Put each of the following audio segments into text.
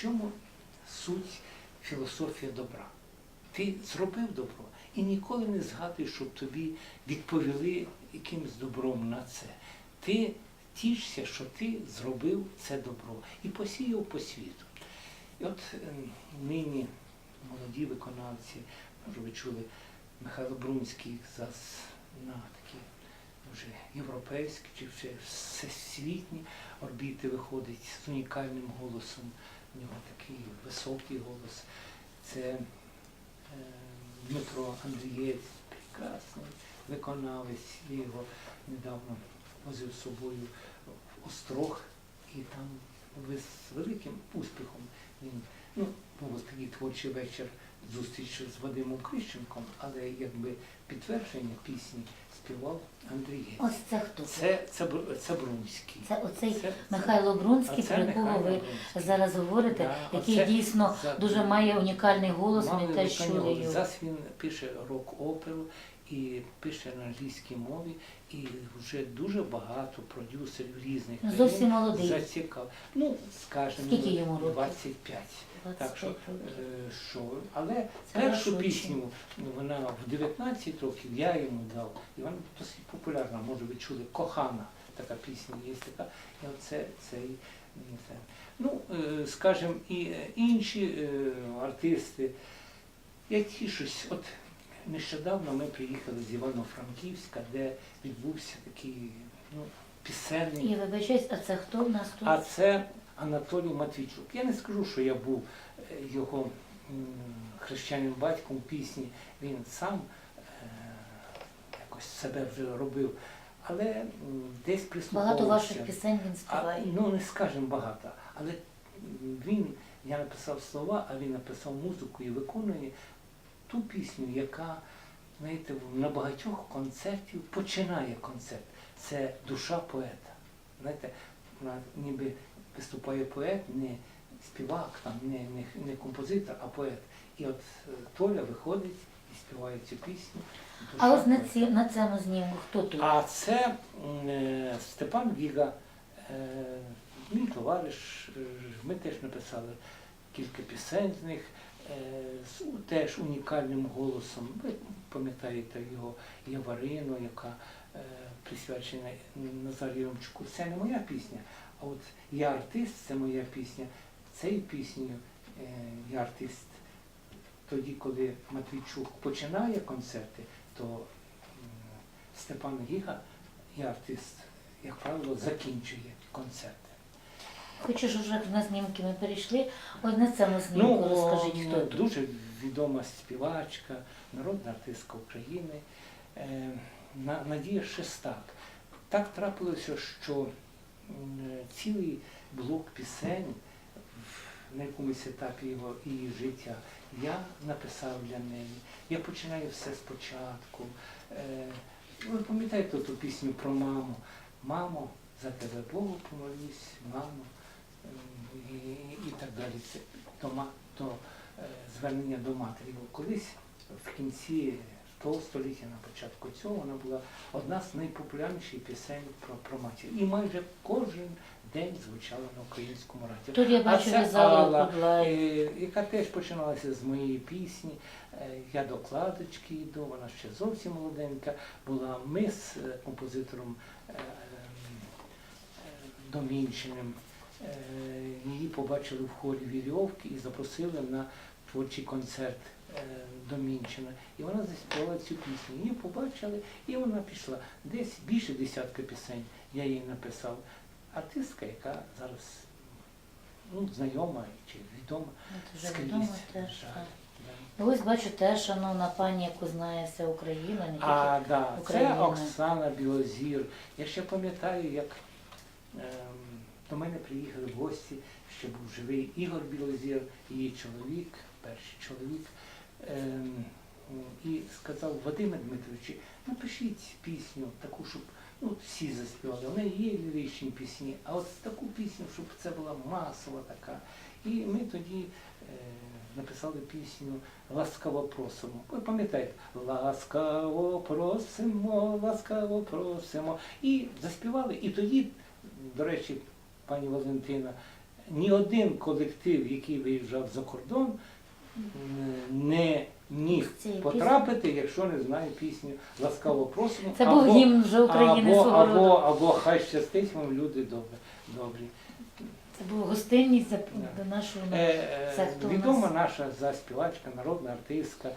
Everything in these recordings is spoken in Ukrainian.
В чому суть філософія добра? Ти зробив добро і ніколи не згадуєш, щоб тобі відповіли якимось добром на це. Ти тішся, що ти зробив це добро і посіяв по світу. І от ем, нині молоді виконавці, може ви чули, Михайло Брунський зараз на такі вже європейські чи вже всесвітні орбіти виходить з унікальним голосом. У нього такий високий голос. Це е, Дмитро Андрієць, прекрасний виконавець. Його недавно возив з собою в Острог і там з великим успіхом він ну, був такий творчий вечір зустріч з Вадимом Крищенком, але якби підтвердження пісні співав Андрій. Ось це хто? Це, Це, це, Бру- це оцей Це- Михайло Брунський, про якого ви Брунський. зараз говорите, Да, який оце дійсно за- дуже має унікальний голос, ми теж чули його. Зараз він пише рок-оперу і пише на англійській мові, і вже дуже багато продюсерів різних зовсім молодий. зацікав. Ну, скажімо, Скільки йому років? 25. Так що, е, що, але Це першу ваш пісню ну, вона в 19 років я йому дав, і вона досить популярна, може ви чули, кохана така пісня є така. І оце цей це. Ну, е, скажімо, і е, інші е, артисти. Я тішусь, от нещодавно ми приїхали з Івано-Франківська, де відбувся такий ну, пісенний І вибачаюсь, а це хто в нас тут? а це Анатолій Матвійчук. Я не скажу, що я був е, його хрещеним батьком пісні. Він сам е, якось себе вже робив. Але десь прислуховувався. Багато ваших пісень він А, співає. ну не скажемо багато, але він, я написав слова, а він написав музику і виконує ту пісню, яка, знаєте, на багатьох концертів починає концерт. Це душа поета. Знаєте, вона ніби виступає поет, не співак, там, не, не, не композитор, а поет. І от е, Толя виходить і співає цю пісню. А ось на, ці, на цьому знімку хто тут? А це е, Степан Віга, е, мій товариш, е, ми теж написали кілька пісень з них, е, з теж унікальним голосом. Ви пам'ятаєте його Яварину, яка е, присвячена Назарію Ромчуку. Це не моя пісня, а от я артист, це моя пісня. Цією піснею е, я артист. Тоді, коли Матвійчук починає концерти, то Степан Гіга і артист, як правило, закінчує концерти. Хочу, щоб вже на знімки ми перейшли. Ось на цьому знімку розкажіть, хто тут. дуже відома співачка, народна артистка України е, На- Надія Шестак. Так трапилося, що цілий блок пісень в- на якомусь етапі його її життя я написав для неї. Я починаю все спочатку. Е, Ви пам'ятаєте ту пісню про маму? Мамо, за тебе Богу помолюсь, мамо, і, і так далі. Це до, до е, звернення до матері. Колись в кінці того століття, на початку цього, вона була одна з найпопулярніших пісень про, про матір. І майже кожен день звучала на українському радіо. Тут я бачу це в'язали Алла, е, яка теж починалася з моєї пісні. Е, Я до кладочки йду, вона ще зовсім молоденька була. Ми з е, композитором е, е, Домінчиним е, її побачили в хорі Вірьовки і запросили на творчий концерт Домінчина. І вона заспівала цю пісню. Її побачили, і вона пішла. Десь більше десятка пісень я їй написав. Артистка, яка зараз ну, знайома чи відома Ну, скрізь. да. Ось бачу теж, шановна пані, яку знає вся Україна, не тільки. А, да, це Оксана Білозір. Я ще пам'ятаю, як ем, до мене приїхали гості, ще був живий Ігор Білозір, її чоловік, перший чоловік. Ем, і сказав, Вадиме Дмитровичу, напишіть пісню таку, щоб ну, всі заспівали. Неї є ліричні пісні, а от таку пісню, щоб це була масова така. І ми тоді е, написали пісню Ласкаво просимо. Ви пам'ятаєте? Ласкаво просимо, ласкаво просимо. І заспівали. І тоді, до речі, пані Валентина ні один колектив, який виїжджав за кордон, не міг потрапити, якщо не знає пісню Ласкаво просимо. Це був гімн вже України або, свого або, роду. або хай щастить вам люди добрі. добрі. Це був гостинність до нашого Е, Це хто у відома нас? наша заспівачка, народна артистка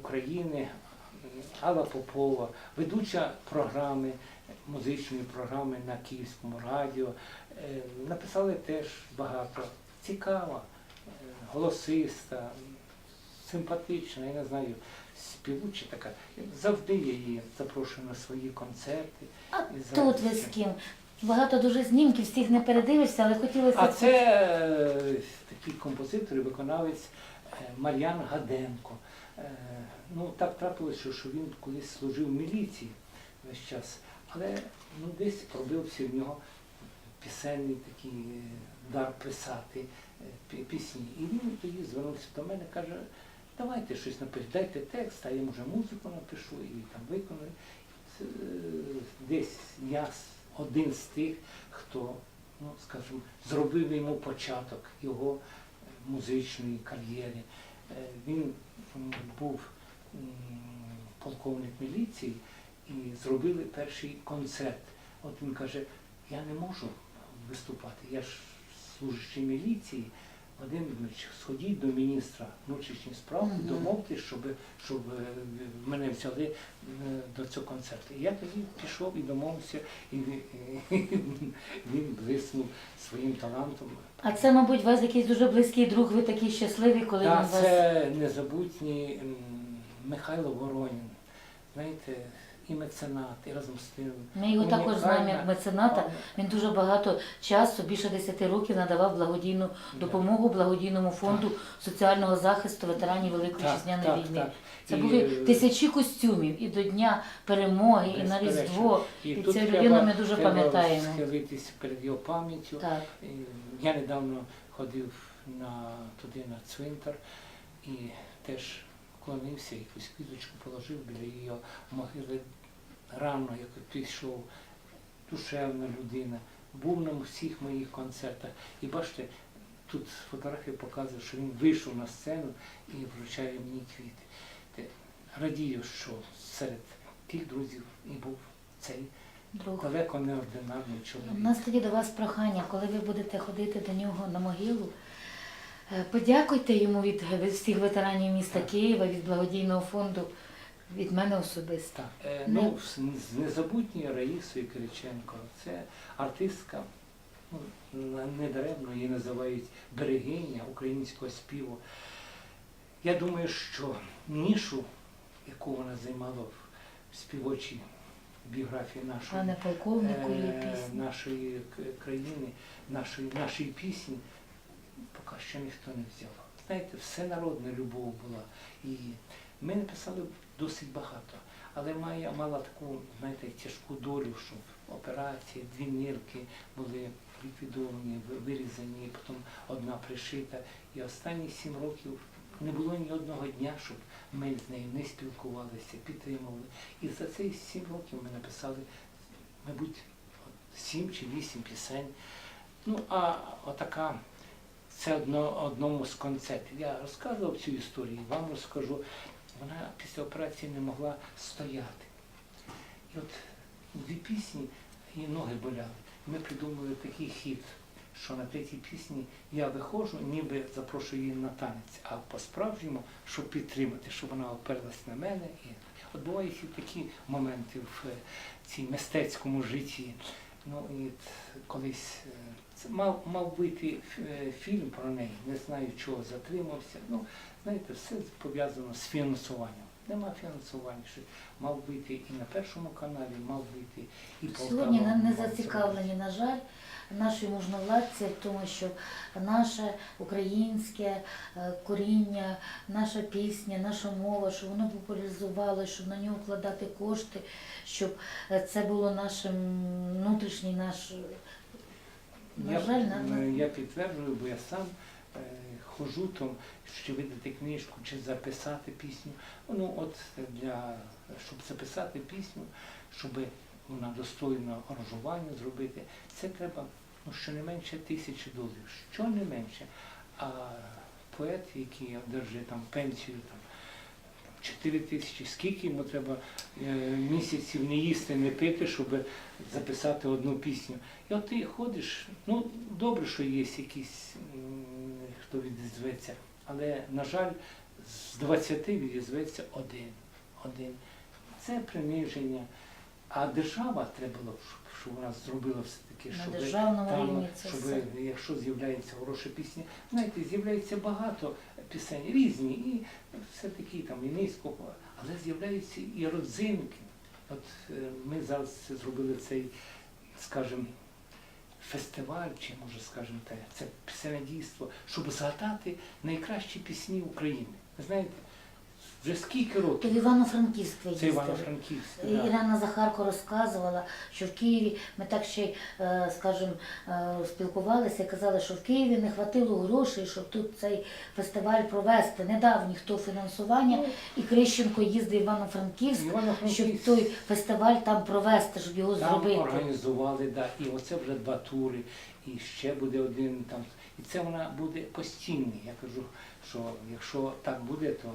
України Алла Попова, ведуча програми, музичної програми на Київському радіо. Е, Написали теж багато. Цікава, е, голосиста, симпатична, я не знаю, співуча така. Завжди я її запрошую на свої концерти. А І тут ви з ким? Багато дуже знімків, всіх не передивишся, але хотілося. А це е, такий композитор і виконавець е, Мар'ян Гаденко. Е, Ну, так трапилося, що він колись служив в міліції весь час, але ну, десь пробився в нього пісенний такий дар писати пісні. І він тоді звернувся до мене, каже, давайте щось напишіть, дайте текст, а я може музику напишу і там виконую. Е, Десь я один з тих, хто, ну скажімо, зробив йому початок його е, музичної кар'єри. Е, Він був полковник міліції і зробили перший концерт. От він каже, я не можу виступати, я ж служащий міліції. Вадим Дмитрович, сходіть до міністра внутрішніх справ і Мгм. домовтесь, щоб, щоб е, мене взяли е, до цього концерту. І я тоді пішов і домовився, і він, блиснув своїм талантом. А це, мабуть, у вас якийсь дуже близький друг, ви такий щасливі, коли Так, він вас. це незабутній Михайло Воронін. Знаєте, і меценат, і разом з тим. Ми його також знаємо як мецената. Він дуже багато часу, більше 10 років, надавав благодійну допомогу благодійному фонду соціального захисту ветеранів Великої Вітчизняної війни. так. Це І, були тисячі костюмів і до Дня перемоги, і на. Різдво. І тут цю людину ми дуже треба пам'ятаємо. схилитись перед його пам'яттю. Я недавно ходив на, туди на цвинтар і теж вклонився, якусь квіточку положив біля її могили. Рано, як пішов, душевна людина, був на всіх моїх концертах. І бачите, тут фотографія показує, що він вийшов на сцену і вручає мені квіти. Радію, що серед тих друзів і був цей Друг. далеко неординарний чоловік. У нас тоді до вас прохання, коли ви будете ходити до нього на могилу, подякуйте йому від, всіх ветеранів міста Києва, від благодійного фонду, від мене особисто. Е, ну, незабутньою Раїсою Кириченко. Це артистка, ну, недаремно її називають берегиня українського співу. Я думаю, що нішу, яку вона займала в співочій біографії нашої, е, нашої країни, нашої, нашої пісні, поки що ніхто не взяв. Знаєте, все народна любов була. І ми написали досить багато, але має, мала таку, знаєте, тяжку долю, що операції, дві нирки були ліквідовані, вирізані, потім одна пришита. І останні сім років не було ні одного дня, щоб ми з нею не спілкувалися, підтримували. І за ці сім років ми написали, мабуть, сім чи вісім пісень. Ну, а отака, це одно, одному з концертів. Я розказував цю історію, вам розкажу. Вона після операції не могла стояти. І от дві пісні, її ноги боляли. Ми придумали такий хід, що на третій пісні я виходжу, ніби запрошую її на танець, а по-справжньому, щоб підтримати, щоб вона оперлась на мене. І от бувають і такі моменти в е, цій мистецькому житті. Ну і колись е, це мав, мав вийти е, фільм про неї, не знаю, чого затримався. Ну, знаєте, все пов'язано з фінансуванням. Нема фінансування. Що мав вийти і на першому каналі, мав вийти і по Сьогодні нам не зацікавлені, на жаль, наші можновладці в тому, що наше українське е, коріння, наша пісня, наша мова, щоб воно популяризувалося, щоб на нього вкладати кошти, щоб е, це було нашим внутрішній наш. е, Я, я підтверджую, бо я сам е, хожу там, чи видати книжку, чи записати пісню. Ну от для щоб записати пісню, щоб вона достойно аранжування зробити, це треба ну, щонайменше тисячі доларів, щонайменше. А поет, який одержує там пенсію, там, 4 тисячі, скільки йому треба е, місяців не їсти, не пити, щоб записати одну пісню. І от ти ходиш, ну добре, що є якийсь, хто відізветься, але, на жаль, з 20 відізветься один. один. Це приниження. А держава треба було, щоб, щоб вона зробила все-таки, На щоб державному там, рівні це щоб все. якщо з'являється хороша пісня, знаєте, з'являється багато пісень різні, і все-таки там і низько, але з'являються і родзинки. От е, ми зараз зробили цей, скажімо, фестиваль, чи може скажімо те, це пісенне дійство, щоб згадати найкращі пісні України. Ви знаєте, вже скільки То в років Івано-Франківськ це їздили. Івано-Франківськ. І да. Ірина Захарко розказувала, що в Києві ми так ще, е, скажімо, е, спілкувалися і казали, що в Києві не хватило грошей, щоб тут цей фестиваль провести. Не дав ніхто фінансування, і Крищенко їздив в Івано-Франківськ, щоб той фестиваль там провести, щоб його Там зробити. організували, да, і оце вже два тури, і ще буде один там. І це вона буде постійний. Я кажу, що якщо так буде, то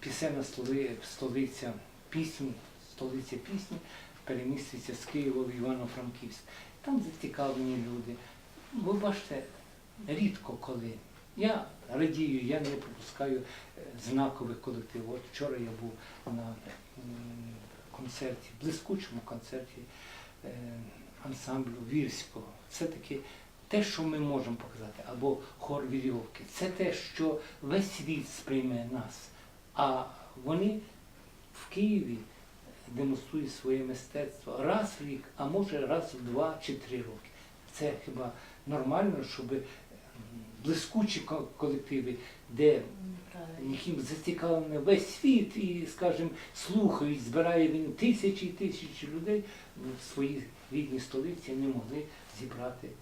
пісенна столи, столиця пісні, столиця пісні переміститься з Києва в Івано-Франківськ. Там зацікавлені люди. Ви бачите, рідко коли. Я радію, я не пропускаю е, знакових колективів. От вчора я був на концерті, блискучому концерті е, ансамблю Вірського. Це таки те, що ми можемо показати, або хор вірьовки. Це те, що весь світ сприйме нас. А вони в Києві демонструють своє мистецтво раз в рік, а може раз в два чи три роки. Це хіба нормально, щоб блискучі колективи, де яким зацікавлений весь світ і, скажімо, слухають, збирає він тисячі і тисячі людей в своїй рідній столиці не могли зібрати е,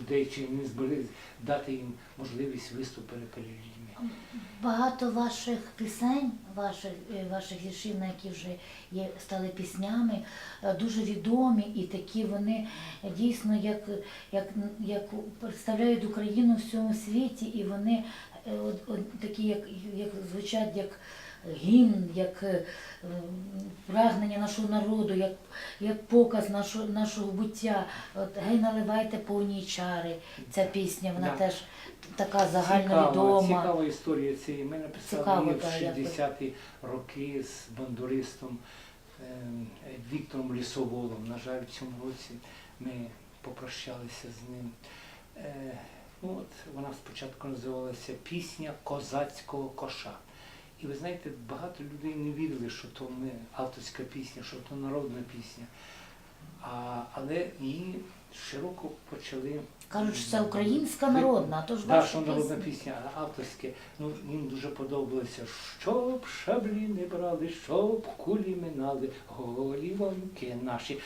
людей чи не змогли дати їм можливість виступити перед людьми. Багато ваших пісень, ваших, е, ваших віршів, на які вже є, стали піснями, е, дуже відомі і такі вони дійсно як, як, як представляють Україну в всьому світі, і вони е, от- от такі, як, як звучать як гімн, як е, прагнення нашого народу, як, як показ нашого, нашого буття. От гей, наливайте повні чари. Ця пісня, вона Да. теж така загально Цікава, цікава історія цієї. Ми написали Цікаво, її в так, як ви- 60-ті роки з бандуристом е, Віктором Лісоволом. На жаль, в цьому році ми попрощалися з ним. Е, ну, от вона спочатку називалася Пісня козацького коша. І ви знаєте, багато людей не вірили, що то ми авторська пісня, що то народна пісня. А, але її широко почали Кажуть, що це українська народна, а то ж ваша що народна пісня. пісня, а авторське. Ну, їм дуже подобалося, щоб шаблі не брали, щоб кулі минали, голі голівоньки наші.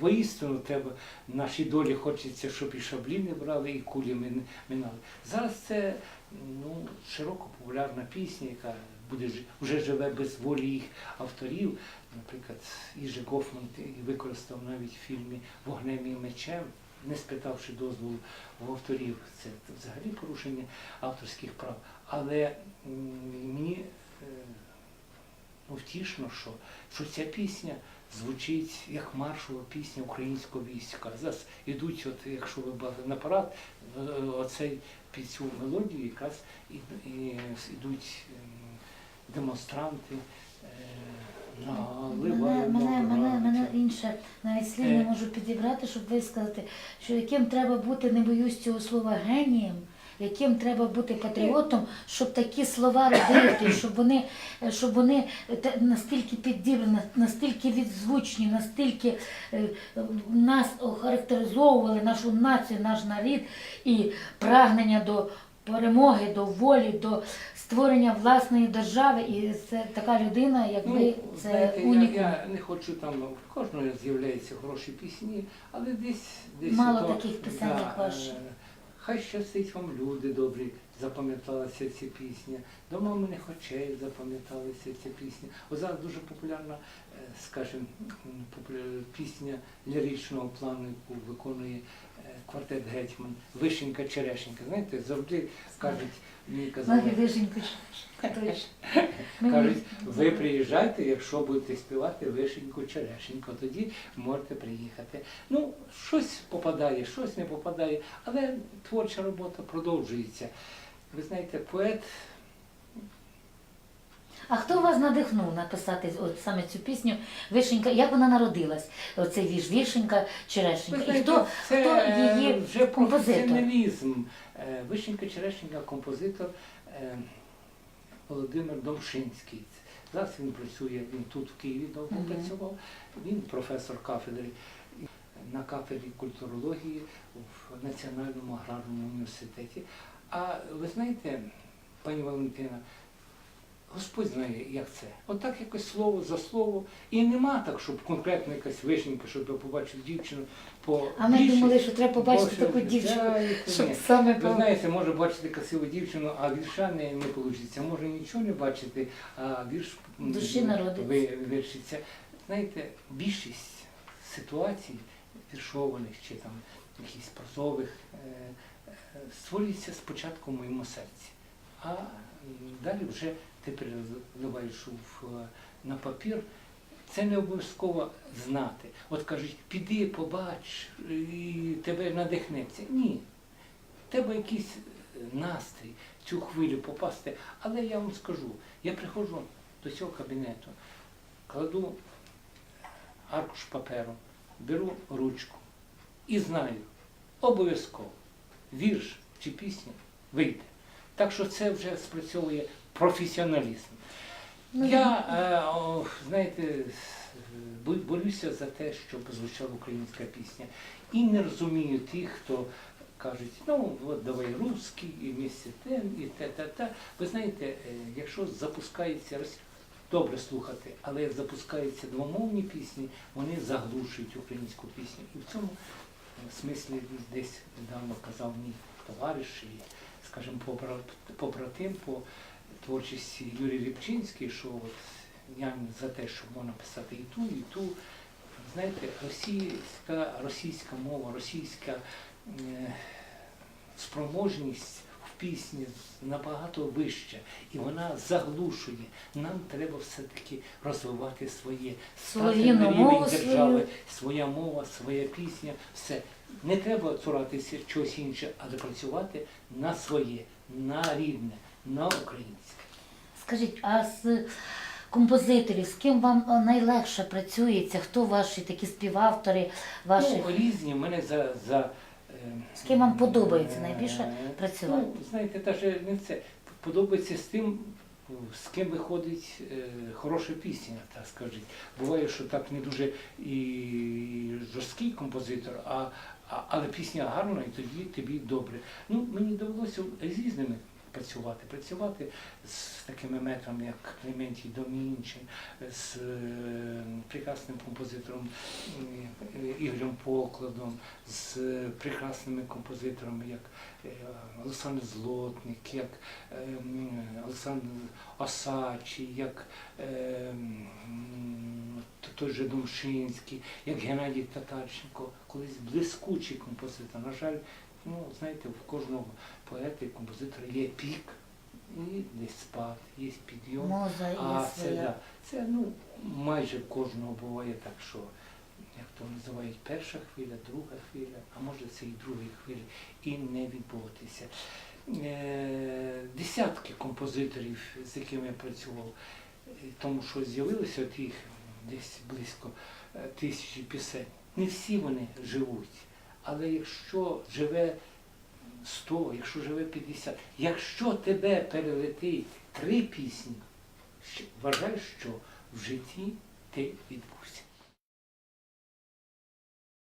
Воістину треба нашій долі хочеться, щоб і шаблі не брали, і кулі мин- минали. Зараз це ну, широко популярна пісня, яка буде вже живе без волі їх авторів. Наприклад, Іже Гофман використав навіть в фільмі Вогнем і мечем, не спитавши дозволу в авторів. Це взагалі порушення авторських прав. Але мені е, ну, втішно, що, що ця пісня звучить як маршова пісня українського війська. Зараз ідуть, от, якщо ви бачите на парад, е, оцей під цю мелодію якраз ідуть ем, демонстранти. е, Мене, мене, мене, мене інше навіть слів не Е. можу підібрати, щоб висказати, що яким треба бути, не боюсь цього слова, генієм, яким треба бути патріотом, щоб такі слова родити, щоб вони, щоб вони настільки підібрані, настільки відзвучні, настільки е, нас охарактеризовували, нашу націю, наш народ і прагнення до перемоги, до волі, до створення власної держави. І це така людина, як ви, Ну, це знаєте, я, унікум. я не хочу там, в кожного з'являються хороші пісні, але десь десь Мало ото, таких пісень, як ваші. Хай щастить вам люди добрі, запам'яталася ця пісня. До маминих очей запам'яталася ця пісня. О зараз дуже популярна, е, скажімо, м, пісня ліричного плану, яку виконує квартет Гетьман, Вишенька Черешенька. Знаєте, завжди кажуть, мені казали, вишеньку. Точно. кажуть, ви приїжджайте, якщо будете співати Вишеньку Черешеньку, тоді можете приїхати. Ну, щось попадає, щось не попадає, але творча робота продовжується. Ви знаєте, поет А хто вас надихнув написати от саме цю пісню Вишенька? Як вона народилась? Оцей вірш Вишенька Черешенька. І хто, це хто е, її вже композитор? професіоналізм. Е, Вишенька Черешенька, композитор е, Володимир Домшинський. Зараз він працює, він тут в Києві довго Мгм. працював. Він професор кафедри на кафедрі культурології в Національному аграрному університеті. А ви знаєте, пані Валентина, Господь знає, як це. Отак якось слово за слово. І нема так, щоб конкретно якась вишенька, щоб я побачив дівчину по А ми більше- думали, що треба побачити Більше- таку дівчину, Знаєте, щоб ні. саме Ви знаєте, може бачити красиву дівчину, а вірша не, не вийде. Може нічого не бачити, а вірш Душі народиться. ви- вирішиться. Знаєте, більшість ситуацій віршованих чи там якихось прозових е, е, створюється спочатку в моєму серці, а м, далі вже ти переливаєш е, на папір. Це не обов'язково знати. От кажуть, піди, побач, і тебе надихнеться. Ні. Тебе якийсь е, настрій, цю хвилю попасти. Але я вам скажу, я приходжу до цього кабінету, кладу аркуш паперу, беру ручку і знаю, обов'язково вірш чи пісня вийде. Так що це вже спрацьовує професіоналізм. Ну, Я, е, о, знаєте, борюся за те, щоб звучала українська пісня. І не розумію тих, хто кажуть, ну от давай русський, і місце тем, і те, те, те. Ви знаєте, е, якщо запускається добре слухати, але як запускаються двомовні пісні, вони заглушують українську пісню. І в цьому е, смислі десь недавно казав мій товариш і, скажімо, побра- побратим по творчості Юрій Рібчинський, що от я за те, що можна писати і ту, і ту. Знаєте, російська, російська мова, російська е, спроможність в пісні набагато вища, і вона заглушує. Нам треба все-таки розвивати своє стати на рівень держави, своя мова, своя пісня, все. Не треба цуратися чогось інше, але працювати на своє, на рідне, на українське. Скажіть, а з композиторів, з ким вам е, найлегше працюється? Хто ваші такі співавтори, ваші? Ну, різні, мене за. за е, З ким вам подобається е, найбільше працювати? Ну, знаєте, навіть не це. Подобається з тим, з ким виходить е, хороша пісня, так скажіть. Буває, що так не дуже і жорсткий композитор, а, а, але пісня гарна, і тоді тобі добре. Ну, мені довелося з різними працювати. Працювати з такими метрами, як Клементій Домінчин, з е, прекрасним композитором Ігорем Покладом, з прекрасними композиторами, як е, Олександр Злотник, як е, Олександр Осадчий, як той же Домшинський, як Геннадій Татарченко, колись блискучий композитор. На жаль, ну, знаєте, в кожного поета і композитора є пік, і десь спад, є підйом. Моза А це, да, це ну, майже в кожного буває так, що як то називають перша хвиля, друга хвиля, а може це і другої хвилі, і не відбуватися. Е, десятки композиторів, з якими я працював, е, тому що з'явилося от їх десь близько е, тисячі пісень. Не всі вони живуть. Але якщо живе 100, якщо живе 50, якщо тебе перелетить три пісні, вважай, що в житті ти відбувся.